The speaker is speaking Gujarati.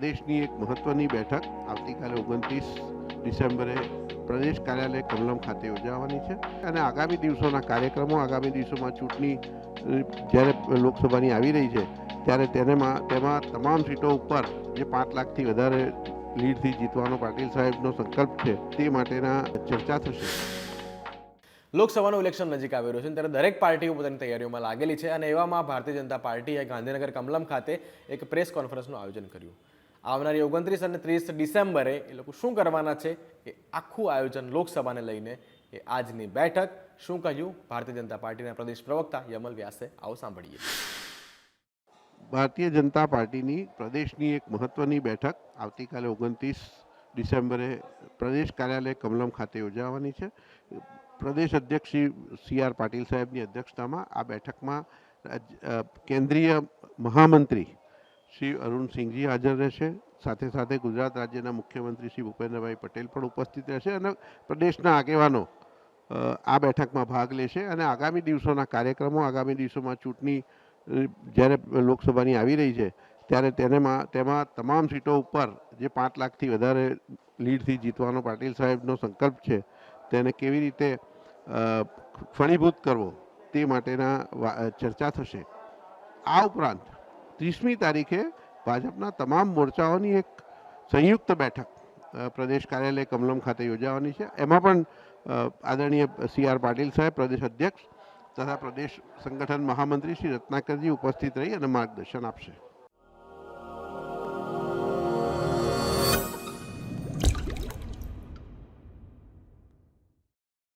પ્રદેશની એક મહત્વની બેઠક આવતીકાલે ઓગણત્રીસ ડિસેમ્બરે પ્રદેશ કાર્યાલય કમલમ ખાતે યોજાવાની છે. અને આગામી દિવસોના કાર્યક્રમો, આગામી દિવસોમાં ચૂંટણી, જ્યારે લોકસભાની આવી રહી છે, ત્યારે તેનેમાં, તેમાં તમામ સીટો ઉપર જે પાંચ લાખથી વધારે લીડથી જીતવાનો પાટીલ સાહેબનો સંકલ્પ છે, તે માટેના ચર્ચા થશે. લોકસભાનું ઇલેક્શન નજીક આવી રહ્યું છે, ત્યારે દરેક પાર્ટીઓ પોતાની તૈયારીઓમાં લાગેલી છે અને એવામાં ભારતીય જનતા પાર્ટીએ ગાંધીનગર કમલમ ખાતે એક પ્રેસ કોન્ફરન્સનું આયોજન કર્યું. આવનારી ઓગણત્રીસ અને ત્રીસ ડિસેમ્બરે એ લોકો શું કરવાના છે એ આખું આયોજન લોકસભાને લઈને એ આજની બેઠક શું કહ્યું? ભારતીય જનતા પાર્ટીના પ્રદેશ પ્રવક્તા યમલ વ્યાસે આવો સાંભળીએ. ભારતીય જનતા પાર્ટીની પ્રદેશની એક મહત્વની બેઠક આવતીકાલે ઓગણત્રીસ ડિસેમ્બરે પ્રદેશ કાર્યાલય કમલમ ખાતે યોજાવાની છે. પ્રદેશ અધ્યક્ષ શ્રી સી આર પાટીલ સાહેબની અધ્યક્ષતામાં આ બેઠકમાં કેન્દ્રીય મહામંત્રી શ્રી અરુણસિંહજી હાજર રહેશે. સાથે સાથે ગુજરાત રાજ્યના મુખ્યમંત્રી શ્રી ભૂપેન્દ્રભાઈ પટેલ પણ ઉપસ્થિત રહેશે અને પ્રદેશના આગેવાનો આ બેઠકમાં ભાગ લેશે અને આગામી દિવસોના કાર્યક્રમો, આગામી દિવસોમાં ચૂંટણી જ્યારે લોકસભાની આવી રહી છે, ત્યારે તેનેમાં, તેમાં તમામ સીટો ઉપર જે પાંચ લાખથી વધારે લીડથી જીતવાનો પાટીલ સાહેબનો સંકલ્પ છે, તેને કેવી રીતે ફણીભૂત કરવો તે માટેના ચર્ચા થશે. આ ઉપરાંત ત્રીસમી તારીખે ભાજપના તમામ મોરચાઓની એક સંયુક્ત બેઠક પ્રદેશ કાર્યાલય કમલમ ખાતે યોજાવાની છે. એમાં પણ આદરણીય સી આર પાટીલ સાહેબ, પ્રદેશ અધ્યક્ષ તથા પ્રદેશ સંગઠન મહામંત્રી શ્રી રત્નાકરજી ઉપસ્થિત રહી અને માર્ગદર્શન આપશે.